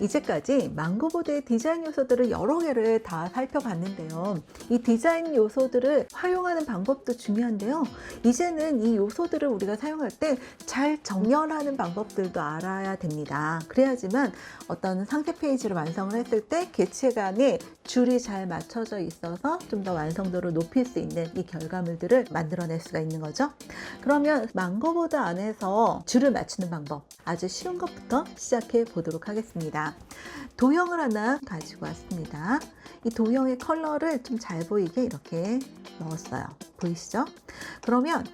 이제까지 망고보드의 디자인 요소들을 여러 개를 다 살펴봤는데요. 이 디자인 요소들을 활용하는 방법도 중요한데요. 이제는 이 요소들을 우리가 사용할 때 잘 정렬하는 방법들도 알아야 됩니다. 그래야지만 어떤 상세 페이지를 완성을 했을 때 개체 간에 줄이 잘 맞춰져 있어서 좀 더 완성도를 높일 수 있는 이 결과물들을 만들어낼 수가 있는 거죠. 그러면 망고보드 안에서 줄을 맞추는 방법 아주 쉬운 것부터 시작해 보도록 하겠습니다. 도형을 하나 가지고 왔습니다. 이 도형의 컬러를 좀 잘 보이게 이렇게 넣었어요. 보이시죠? 그러면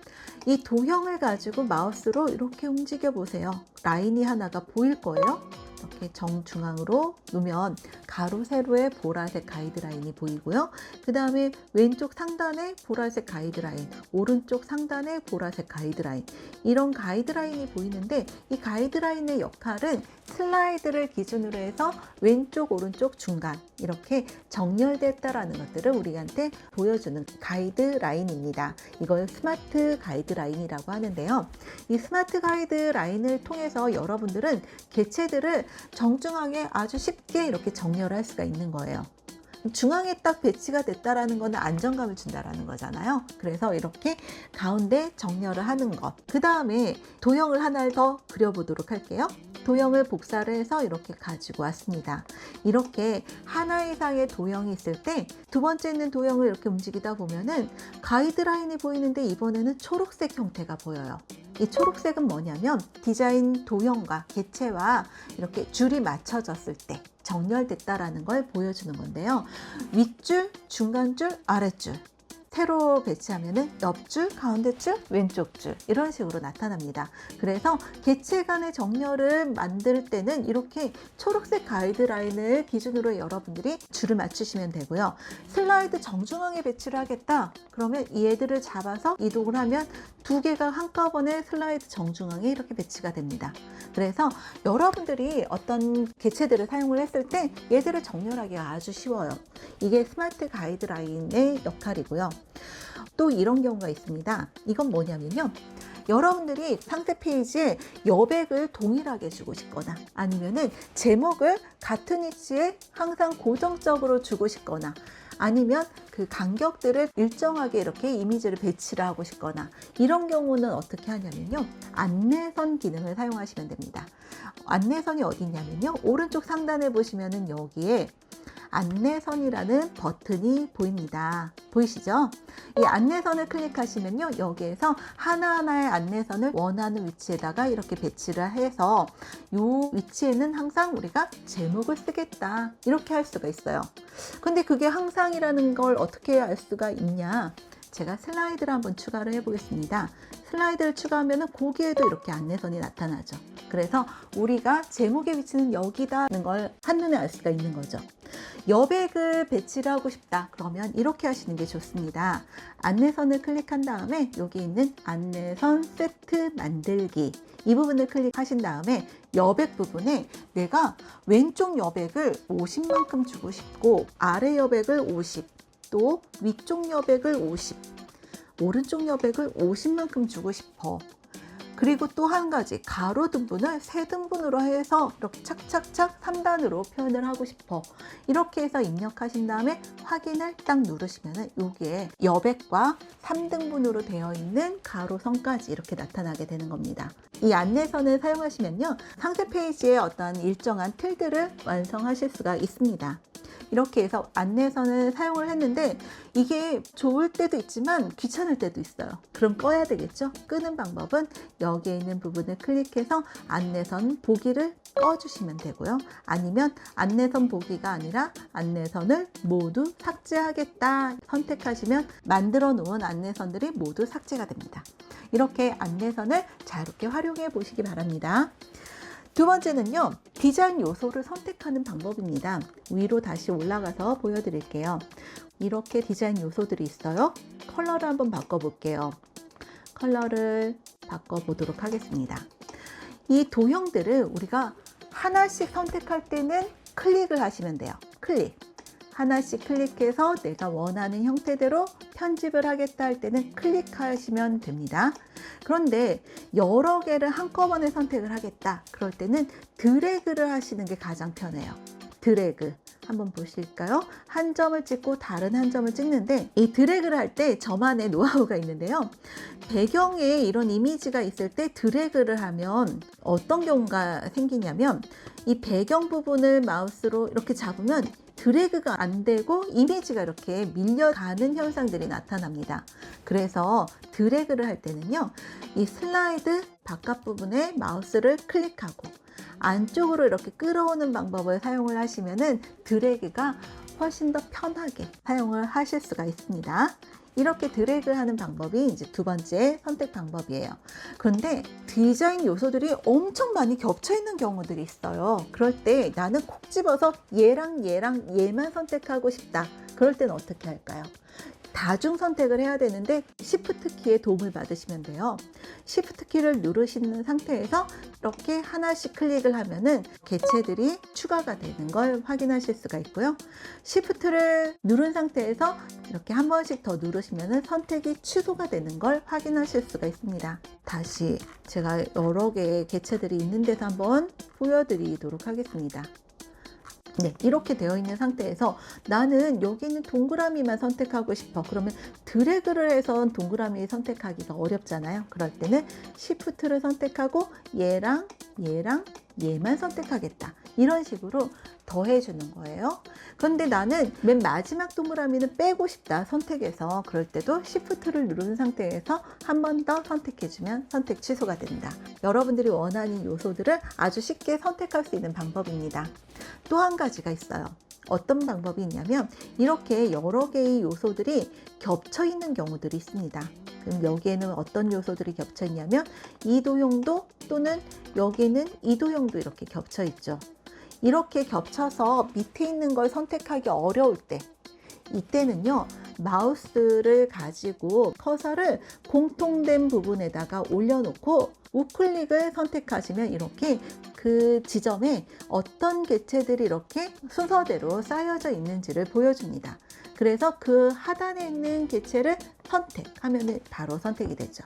이 도형을 가지고 마우스로 이렇게 움직여 보세요. 라인이 하나가 보일 거예요. 정중앙으로 놓으면 가로 세로의 보라색 가이드라인이 보이고요. 그 다음에 왼쪽 상단에 보라색 가이드라인, 오른쪽 상단에 보라색 가이드라인 이런 가이드라인이 보이는데 이 가이드라인의 역할은 슬라이드를 기준으로 해서 왼쪽, 오른쪽, 중간 이렇게 정렬됐다라는 것들을 우리한테 보여주는 가이드라인입니다. 이걸 스마트 가이드라인이라고 하는데요. 이 스마트 가이드라인을 통해서 여러분들은 개체들을 정중하게 아주 쉽게 이렇게 정렬할 수가 있는 거예요. 중앙에 딱 배치가 됐다라는 거는 안정감을 준다라는 거잖아요. 그래서 이렇게 가운데 정렬을 하는 것. 그 다음에 도형을 하나를 더 그려보도록 할게요. 도형을 복사를 해서 이렇게 가지고 왔습니다. 이렇게 하나 이상의 도형이 있을 때 두 번째 있는 도형을 이렇게 움직이다 보면은 가이드라인이 보이는데 이번에는 초록색 형태가 보여요. 이 초록색은 뭐냐면 디자인 도형과 개체와 이렇게 줄이 맞춰졌을 때 정렬됐다라는 걸 보여주는 건데요. 윗줄, 중간줄, 아랫줄. 세로 배치하면은 옆줄, 가운데줄, 왼쪽줄 이런 식으로 나타납니다. 그래서 개체 간의 정렬을 만들 때는 이렇게 초록색 가이드라인을 기준으로 여러분들이 줄을 맞추시면 되고요. 슬라이드 정중앙에 배치를 하겠다. 그러면 얘들을 잡아서 이동을 하면 두 개가 한꺼번에 슬라이드 정중앙에 이렇게 배치가 됩니다. 그래서 여러분들이 어떤 개체들을 사용을 했을 때 얘들을 정렬하기가 아주 쉬워요. 이게 스마트 가이드라인의 역할이고요. 또 이런 경우가 있습니다. 이건 뭐냐면요. 여러분들이 상세 페이지에 여백을 동일하게 주고 싶거나 아니면은 제목을 같은 위치에 항상 고정적으로 주고 싶거나 아니면 그 간격들을 일정하게 이렇게 이미지를 배치를 하고 싶거나 이런 경우는 어떻게 하냐면요. 안내선 기능을 사용하시면 됩니다. 안내선이 어디 있냐면요. 오른쪽 상단에 보시면은 여기에 안내선이라는 버튼이 보입니다. 보이시죠? 이 안내선을 클릭하시면요. 여기에서 하나하나의 안내선을 원하는 위치에다가 이렇게 배치를 해서 이 위치에는 항상 우리가 제목을 쓰겠다. 이렇게 할 수가 있어요. 근데 그게 항상이라는 걸 어떻게 알 수가 있냐? 제가 슬라이드를 한번 추가를 해보겠습니다. 슬라이드를 추가하면 거기에도 이렇게 안내선이 나타나죠. 그래서 우리가 제목의 위치는 여기다는 걸 한눈에 알 수가 있는 거죠. 여백을 배치를 하고 싶다. 그러면 이렇게 하시는 게 좋습니다. 안내선을 클릭한 다음에 여기 있는 안내선 세트 만들기 이 부분을 클릭하신 다음에 여백 부분에 내가 왼쪽 여백을 50만큼 주고 싶고 아래 여백을 50, 또 위쪽 여백을 50, 오른쪽 여백을 50만큼 주고 싶어. 그리고 또 한 가지 가로 등분을 세 등분으로 해서 이렇게 착착착 3단으로 표현을 하고 싶어. 이렇게 해서 입력하신 다음에 확인을 딱 누르시면 여기에 여백과 3등분으로 되어 있는 가로 선까지 이렇게 나타나게 되는 겁니다. 이 안내선을 사용하시면요 상세 페이지에 어떤 일정한 틀들을 완성하실 수가 있습니다 이렇게 해서 안내선을 사용을 했는데 이게 좋을 때도 있지만 귀찮을 때도 있어요. 그럼 꺼야 되겠죠? 끄는 방법은 여기에 있는 부분을 클릭해서 안내선 보기를 꺼주시면 되고요. 아니면 안내선 보기가 아니라 안내선을 모두 삭제하겠다 선택하시면 만들어 놓은 안내선들이 모두 삭제가 됩니다. 이렇게 안내선을 자유롭게 활용해 보시기 바랍니다. 두 번째는요, 디자인 요소를 선택하는 방법입니다. 위로 다시 올라가서 보여드릴게요. 이렇게 디자인 요소들이 있어요. 컬러를 한번 바꿔볼게요. 컬러를 바꿔보도록 하겠습니다. 이 도형들을 우리가 하나씩 선택할 때는 클릭을 하시면 돼요. 클릭. 하나씩 클릭해서 내가 원하는 형태대로 편집을 하겠다 할 때는 클릭하시면 됩니다. 그런데 여러 개를 한꺼번에 선택을 하겠다. 그럴 때는 드래그를 하시는 게 가장 편해요. 드래그. 한번 보실까요? 한 점을 찍고 다른 한 점을 찍는데 이 드래그를 할 때 저만의 노하우가 있는데요. 배경에 이런 이미지가 있을 때 드래그를 하면 어떤 경우가 생기냐면 이 배경 부분을 마우스로 이렇게 잡으면 드래그가 안 되고 이미지가 이렇게 밀려가는 현상들이 나타납니다. 그래서 드래그를 할 때는요, 이 슬라이드 바깥 부분에 마우스를 클릭하고 안쪽으로 이렇게 끌어오는 방법을 사용을 하시면은 드래그가 훨씬 더 편하게 사용을 하실 수가 있습니다. 이렇게 드래그 하는 방법이 이제 두 번째 선택 방법이에요. 그런데 디자인 요소들이 엄청 많이 겹쳐 있는 경우들이 있어요. 그럴 때 나는 콕 집어서 얘랑 얘랑 얘만 선택하고 싶다. 그럴 때는 어떻게 할까요? 다중 선택을 해야 되는데 Shift 키의 도움을 받으시면 돼요. Shift 키를 누르시는 상태에서 이렇게 하나씩 클릭을 하면은 개체들이 추가가 되는 걸 확인하실 수가 있고요. Shift를 누른 상태에서 이렇게 한 번씩 더 누르시면은 선택이 취소가 되는 걸 확인하실 수가 있습니다. 다시 제가 여러 개의 개체들이 있는 데서 한번 보여드리도록 하겠습니다. 네, 이렇게 되어 있는 상태에서 나는 여기 있는 동그라미만 선택하고 싶어. 그러면 드래그를 해서 동그라미 선택하기가 어렵잖아요. 그럴 때는 Shift를 선택하고 얘랑 얘랑 얘만 선택하겠다. 이런 식으로 더해주는 거예요. 그런데 나는 맨 마지막 동그라미는 빼고 싶다. 선택해서 그럴 때도 Shift를 누른 상태에서 한 번 더 선택해주면 선택 취소가 됩니다. 여러분들이 원하는 요소들을 아주 쉽게 선택할 수 있는 방법입니다. 또 한 가지가 있어요. 어떤 방법이 있냐면 이렇게 여러 개의 요소들이 겹쳐 있는 경우들이 있습니다. 그럼 여기에는 어떤 요소들이 겹쳐 있냐면 이도형도 또는 여기는 이도형도 이렇게 겹쳐 있죠. 이렇게 겹쳐서 밑에 있는 걸 선택하기 어려울 때 이때는요 마우스를 가지고 커서를 공통된 부분에다가 올려놓고 우클릭을 선택하시면 이렇게 그 지점에 어떤 개체들이 이렇게 순서대로 쌓여져 있는지를 보여줍니다. 그래서 그 하단에 있는 개체를 선택하면 바로 선택이 되죠.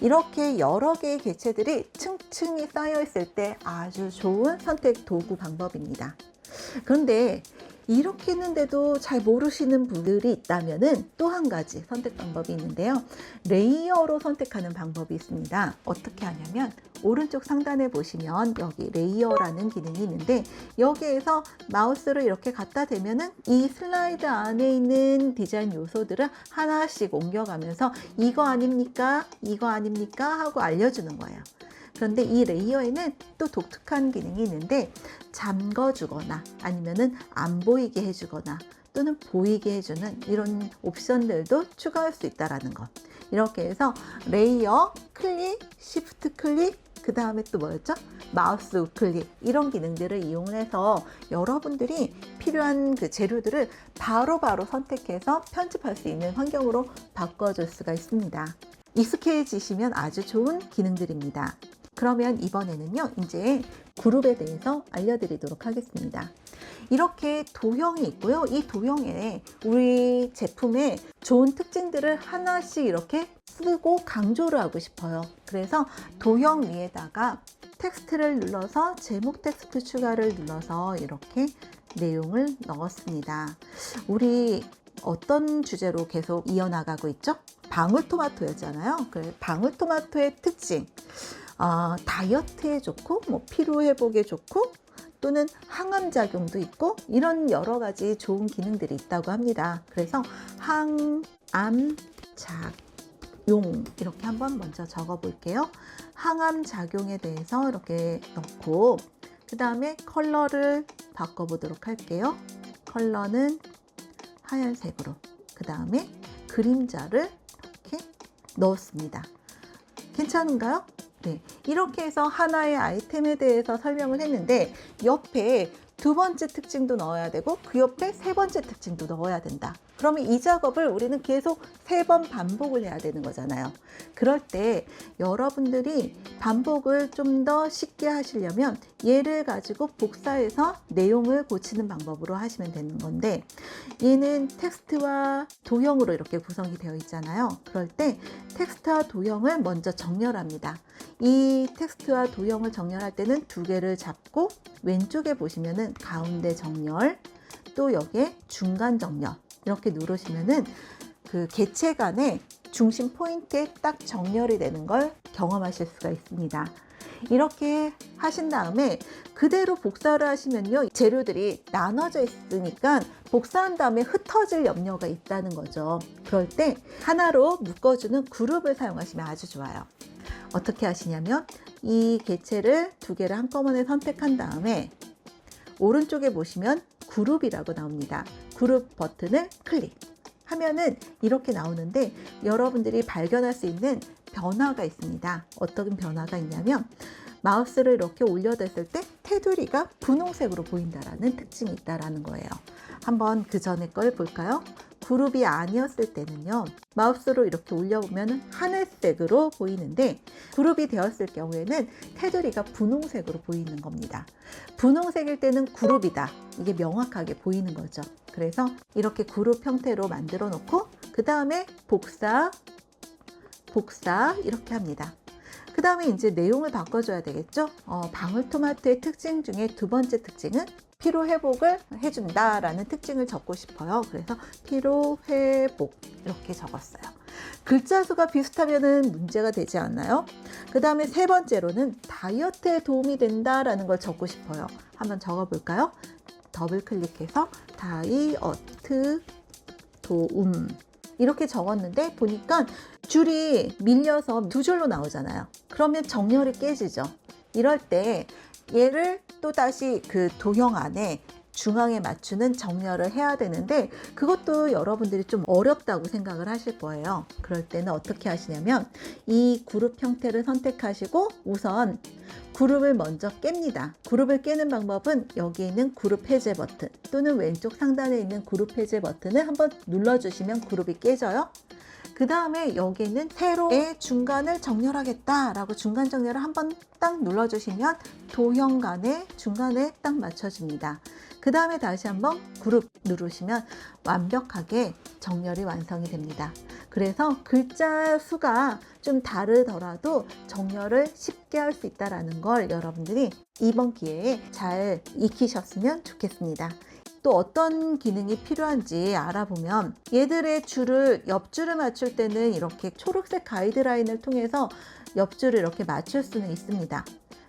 이렇게 여러 개의 개체들이 층층이 쌓여 있을 때 아주 좋은 선택 도구 방법입니다. 그런데 이렇게 했는데도 잘 모르시는 분들이 있다면 또 한 가지 선택 방법이 있는데요. 레이어로 선택하는 방법이 있습니다. 어떻게 하냐면 오른쪽 상단에 보시면 여기 레이어라는 기능이 있는데 여기에서 마우스를 이렇게 갖다 대면은 이 슬라이드 안에 있는 디자인 요소들을 하나씩 옮겨가면서 이거 아닙니까? 이거 아닙니까? 하고 알려주는 거예요. 그런데 이 레이어에는 또 독특한 기능이 있는데 잠궈주거나 아니면은 안 보이게 해주거나 또는 보이게 해주는 이런 옵션들도 추가할 수 있다라는 것. 이렇게 해서 레이어, 클릭, 시프트 클릭, 그 다음에 또 뭐였죠? 마우스 우클릭 이런 기능들을 이용해서 여러분들이 필요한 그 재료들을 바로바로 선택해서 편집할 수 있는 환경으로 바꿔줄 수가 있습니다. 익숙해지시면 아주 좋은 기능들입니다. 그러면 이번에는요, 이제 그룹에 대해서 알려드리도록 하겠습니다. 이렇게 도형이 있고요. 이 도형에 우리 제품의 좋은 특징들을 하나씩 이렇게 쓰고 강조를 하고 싶어요. 그래서 도형 위에다가 텍스트를 눌러서 제목 텍스트 추가를 눌러서 이렇게 내용을 넣었습니다. 우리 어떤 주제로 계속 이어나가고 있죠? 방울토마토였잖아요. 그 방울토마토의 특징. 어, 다이어트에 좋고, 뭐 피로 회복에 좋고, 또는 항암 작용도 있고 이런 여러 가지 좋은 기능들이 있다고 합니다. 그래서 항암 작용 이렇게 한번 먼저 적어 볼게요. 항암 작용에 대해서 이렇게 넣고 그 다음에 컬러를 바꿔 보도록 할게요. 컬러는 하얀색으로 그 다음에 그림자를 이렇게 넣었습니다. 괜찮은가요? 네, 이렇게 해서 하나의 아이템에 대해서 설명을 했는데 옆에 두 번째 특징도 넣어야 되고 그 옆에 세 번째 특징도 넣어야 된다. 그러면 이 작업을 우리는 계속 세 번 반복을 해야 되는 거잖아요. 그럴 때 여러분들이 반복을 좀 더 쉽게 하시려면 얘를 가지고 복사해서 내용을 고치는 방법으로 하시면 되는 건데 얘는 텍스트와 도형으로 이렇게 구성이 되어 있잖아요. 그럴 때 텍스트와 도형을 먼저 정렬합니다. 이 텍스트와 도형을 정렬할 때는 두 개를 잡고 왼쪽에 보시면은 가운데 정렬 또 여기에 중간 정렬 이렇게 누르시면은 그 개체 간의 중심 포인트에 딱 정렬이 되는 걸 경험하실 수가 있습니다. 이렇게 하신 다음에 그대로 복사를 하시면요. 재료들이 나눠져 있으니까 복사한 다음에 흩어질 염려가 있다는 거죠. 그럴 때 하나로 묶어주는 그룹을 사용하시면 아주 좋아요. 어떻게 하시냐면 이 개체를 두 개를 한꺼번에 선택한 다음에 오른쪽에 보시면 그룹이라고 나옵니다 그룹 버튼을 클릭 하면은 이렇게 나오는데 여러분들이 발견할 수 있는 변화가 있습니다. 어떤 변화가 있냐면 마우스를 이렇게 올려댔을 때 테두리가 분홍색으로 보인다라는 특징이 있다라는 거예요. 한번 그 전에 걸 볼까요? 그룹이 아니었을 때는요. 마우스로 이렇게 올려보면 하늘색으로 보이는데 그룹이 되었을 경우에는 테두리가 분홍색으로 보이는 겁니다. 분홍색일 때는 그룹이다. 이게 명확하게 보이는 거죠. 그래서 이렇게 그룹 형태로 만들어 놓고 그 다음에 복사, 복사 이렇게 합니다. 그 다음에 이제 내용을 바꿔줘야 되겠죠? 어, 방울토마토의 특징 중에 두 번째 특징은 피로 회복을 해준다라는 특징을 적고 싶어요. 그래서 피로 회복 이렇게 적었어요. 글자 수가 비슷하면은 문제가 되지 않나요? 그 다음에 세 번째로는 다이어트에 도움이 된다라는 걸 적고 싶어요. 한번 적어볼까요? 더블 클릭해서 다이어트 도움 이렇게 적었는데 보니까 줄이 밀려서 두 줄로 나오잖아요. 그러면 정렬이 깨지죠. 이럴 때 얘를 또 다시 그 도형 안에 중앙에 맞추는 정렬을 해야 되는데 그것도 여러분들이 좀 어렵다고 생각을 하실 거예요. 그럴 때는 어떻게 하시냐면 이 그룹 형태를 선택하시고 우선 그룹을 먼저 깹니다. 그룹을 깨는 방법은 여기 있는 그룹 해제 버튼 또는 왼쪽 상단에 있는 그룹 해제 버튼을 한번 눌러주시면 그룹이 깨져요. 그 다음에 여기는 세로의 중간을 정렬하겠다라고 중간 정렬을 한번 딱 눌러주시면 도형 간의 중간에 딱 맞춰줍니다. 그 다음에 다시 한번 그룹 누르시면 완벽하게 정렬이 완성이 됩니다. 그래서 글자 수가 좀 다르더라도 정렬을 쉽게 할 수 있다는 걸 여러분들이 이번 기회에 잘 익히셨으면 좋겠습니다. 또 어떤 기능이 필요한지 알아보면 얘들의 줄을 옆줄을 맞출 때는 이렇게 초록색 가이드라인을 통해서 옆줄을 이렇게 맞출 수는 있습니다.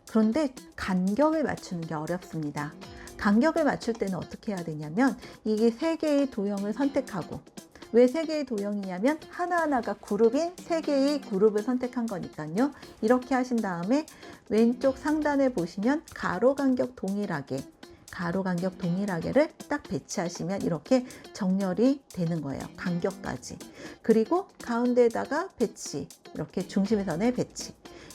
그런데 간격을 맞추는 게 어렵습니다. 간격을 맞출 때는 어떻게 해야 되냐면 이게 세 개의 도형을 선택하고 왜 세 개의 도형이냐면 하나하나가 그룹인 세 개의 그룹을 선택한 거니까요. 이렇게 하신 다음에 왼쪽 상단에 보시면 가로 간격 동일하게 가로 간격 동일하게를 딱 배치하시면 이렇게 정렬이 되는 거예요. 간격까지. 그리고 가운데에다가 배치. 이렇게 중심선에 배치.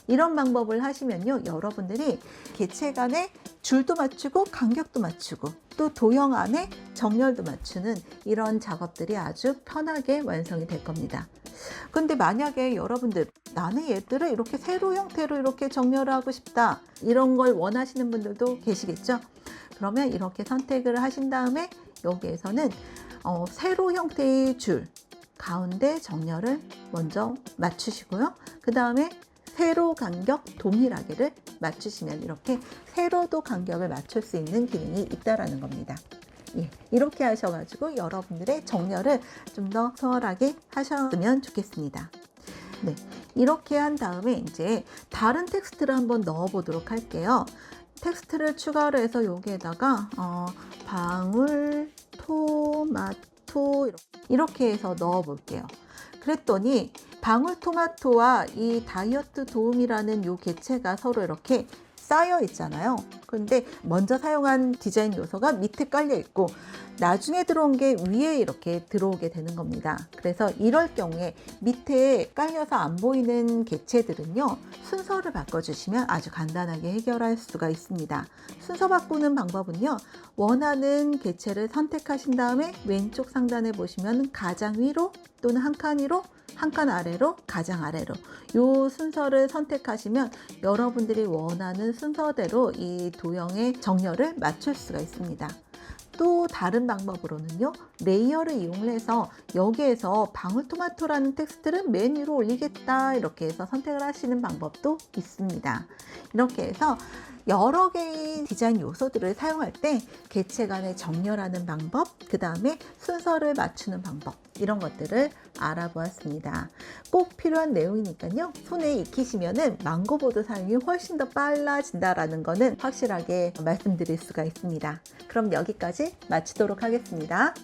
이런 방법을 하시면요. 여러분들이 개체 간에 줄도 맞추고 간격도 맞추고 또 도형 안에 정렬도 맞추는 이런 작업들이 아주 편하게 완성이 될 겁니다. 근데 만약에 여러분들 나는 얘들을 이렇게 세로 형태로 이렇게 정렬을 하고 싶다. 이런 걸 원하시는 분들도 계시겠죠? 그러면 이렇게 선택을 하신 다음에 여기에서는 어, 세로 형태의 줄 가운데 정렬을 먼저 맞추시고요. 그 다음에 세로 간격 동일하게를 맞추시면 이렇게 세로도 간격을 맞출 수 있는 기능이 있다라는 겁니다. 예, 이렇게 하셔가지고 여러분들의 정렬을 좀 더 수월하게 하셨으면 좋겠습니다. 네, 이렇게 한 다음에 이제 다른 텍스트를 한번 넣어 보도록 할게요. 텍스트를 추가를 해서 여기에다가 어, 방울 토마토 이렇게 해서 넣어 볼게요. 그랬더니 방울토마토와 이 다이어트 도움이라는 요 개체가 서로 이렇게 쌓여 있잖아요. 그런데 먼저 사용한 디자인 요소가 밑에 깔려 있고 나중에 들어온 게 위에 이렇게 들어오게 되는 겁니다. 그래서 이럴 경우에 밑에 깔려서 안 보이는 개체들은요, 순서를 바꿔주시면 아주 간단하게 해결할 수가 있습니다. 순서 바꾸는 방법은요, 원하는 개체를 선택하신 다음에 왼쪽 상단에 보시면 가장 위로 또는 한 칸 위로 한칸 아래로 가장 아래로 요 순서를 선택하시면 여러분들이 원하는 순서대로 이 도형의 정렬을 맞출 수가 있습니다. 또 다른 방법으로는요 레이어를 이용해서 여기에서 방울토마토라는 텍스트를 맨 위로 올리겠다 이렇게 해서 선택을 하시는 방법도 있습니다. 이렇게 해서 여러 개의 디자인 요소들을 사용할 때 개체 간에 정렬하는 방법 그 다음에 순서를 맞추는 방법 이런 것들을 알아보았습니다. 꼭 필요한 내용이니까요. 손에 익히시면은 망고보드 사용이 훨씬 더 빨라진다라는 거는 확실하게 말씀드릴 수가 있습니다. 그럼 여기까지 마치도록 하겠습니다.